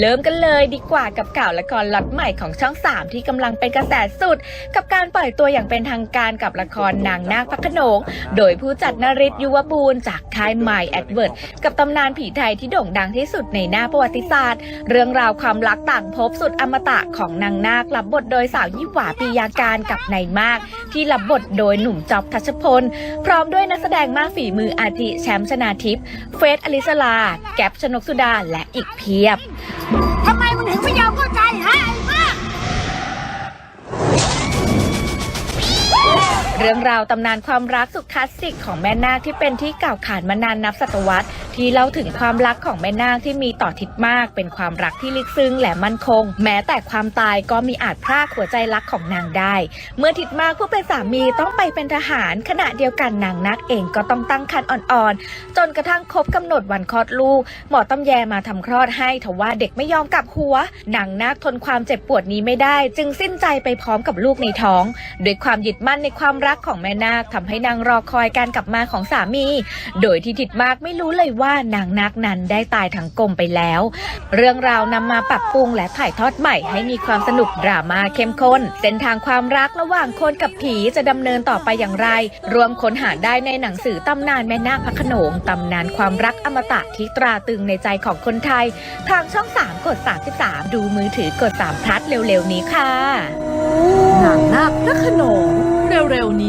เริ่มกันเลยดีกว่ากับข่าวละครล็อตใหม่ของช่อง 3 ที่กำลังเป็นกระแสสุด กับการปล่อยตัวอย่างเป็นทางการกับละครนางนาคพระโขนง โดยผู้จัดนริศยุวบูรณ์จากค่าย My Advert กับตำนานผีไทยที่โด่งดังที่สุดในหน้าประวัติศาสตร์ เรื่องราวความรักต่างภพสุดอมตะของนางนาครับบทโดยสาวยี่หวาปียาการกับนายมาก ที่รับบทโดยหนุ่มจอบทัชพล พร้อมด้วยนักแสดงมากฝีมืออาทิแชมป์ชนาทิพย์เฟสอลิสลา แก๊ปชนกสุดาและอีกเพียบทำไมมึงถึงไม่ยอมเเรื่องราวตำนานความรักสุดคลาสสิกของแม่นาคที่เป็นที่กล่าวขานมานานนับศตวรรษ ที่เล่าถึงความรักของแม่นาคที่มีต่อทิดมาก เป็นความรักที่ลึกซึ้งและมั่นคง แม้แต่ความตายก็มีอาจพรากหัวใจรักของนางได้ เมื่อทิดมากผู้เป็นสามีต้องไปเป็นทหาร ขณะเดียวกันนางนาคเองก็ต้องตั้งครรภ์อ่อนๆ จนกระทั่งครบกำหนดวันคลอดลูก หมอตำแยมาทำคลอดให้ทว่าเด็กไม่ยอมกลับหัวนางนาคทนความเจ็บปวดนี้ไม่ได้ จึงสิ้นใจไปพร้อมกับลูกในท้อง ด้วยความยึดมั่นในความรักักของแม่นาคทำให้นางรอคอยการกลับมาของสามี โดยที่ทิดมากไม่รู้เลยว่านางนาคนั้นได้ตายทั้งกลมไปแล้ว เรื่องราวนำมาปรับปรุงและถ่ายทอดใหม่ให้มีความสนุกดราม่าเข้มข้น เส้นทางความรักระหว่างคนกับผีจะดำเนินต่อไปอย่างไร รวมค้นหาได้ในหนังสือตำนานแม่นาคพระโขนงตำนานความรักอมตะที่ตราตึงในใจของคนไทย ทางช่อง 3 กด 33 ดูมือถือกด3พลัดเร็วๆ นี้ค่ะ เร็วๆนี้